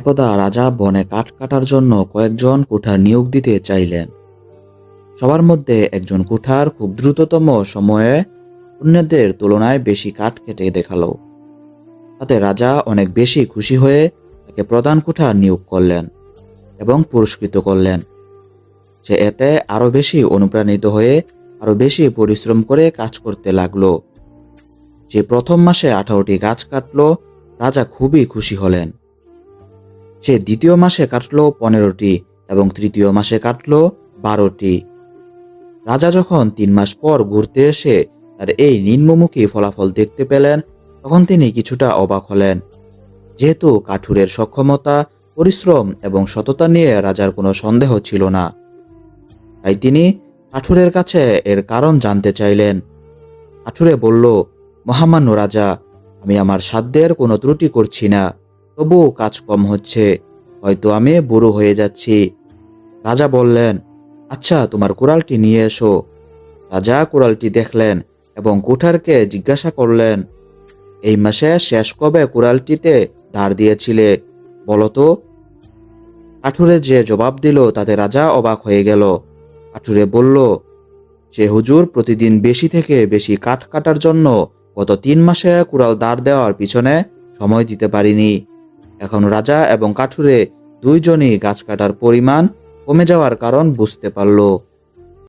একদা রাজা বনে কাঠ কাটার জন্য কয়েকজন কুঠার নিয়োগ দিতে চাইলেন। সবার মধ্যে একজন কুঠার খুব দ্রুততম সময়ে অন্যদের তুলনায় বেশি কাঠ কেটে দেখাল। তাতে রাজা অনেক বেশি খুশি হয়ে তাকে প্রধান কুঠার নিয়োগ করলেন এবং পুরস্কৃত করলেন। সে এতে আরও বেশি অনুপ্রাণিত হয়ে আরও বেশি পরিশ্রম করে কাজ করতে লাগল। যে প্রথম মাসে আঠারোটি গাছ কাটল, রাজা খুবই খুশি হলেন। সে দ্বিতীয় মাসে কাটলো পনেরোটি এবং তৃতীয় মাসে কাটলো বারোটি। রাজা যখন তিন মাস পর ঘুরতে এসে তার এই নিম্নমুখী ফলাফল দেখতে পেলেন, তখন তিনি কিছুটা অবাক হলেন। যেহেতু কাঠুরের সক্ষমতা, পরিশ্রম এবং সততা নিয়ে রাজার কোনো সন্দেহ ছিল না। তাই তিনি কাঠুরের কাছে এর কারণ জানতে চাইলেন। কাঠুরে বলল, মহামান্য রাজা, আমি আমার সাধ্যের কোনো ত্রুটি করছি না। তবুও কাজ কম হচ্ছে। হয়তো আমি বুড়ো হয়ে যাচ্ছি। রাজা বললেন আচ্ছা তোমার কুড়ালটি নিয়ে এসো। রাজা কুড়ালটি দেখলেন এবং কুঠারকে জিজ্ঞাসা করলেন, এই মাসে শেষ কবে কুড়ালটিতে ধার দিয়েছিলে? বলো তো। কাঠুরে যে জবাব দিল, তাতে রাজা অবাক হয়ে গেল। কাঠুরে বলল, সে হুজুর প্রতিদিন বেশি থেকে বেশি কাঠ কাটার জন্য গত তিন মাসে কুড়াল দাঁড় দেওয়ার পিছনে সময় দিতে পারিনি। এখন রাজা এবং কাঠুরে দুইজনই গাছ কাটার পরিমাণ কমে যাওয়ার কারণ বুঝতে পারল।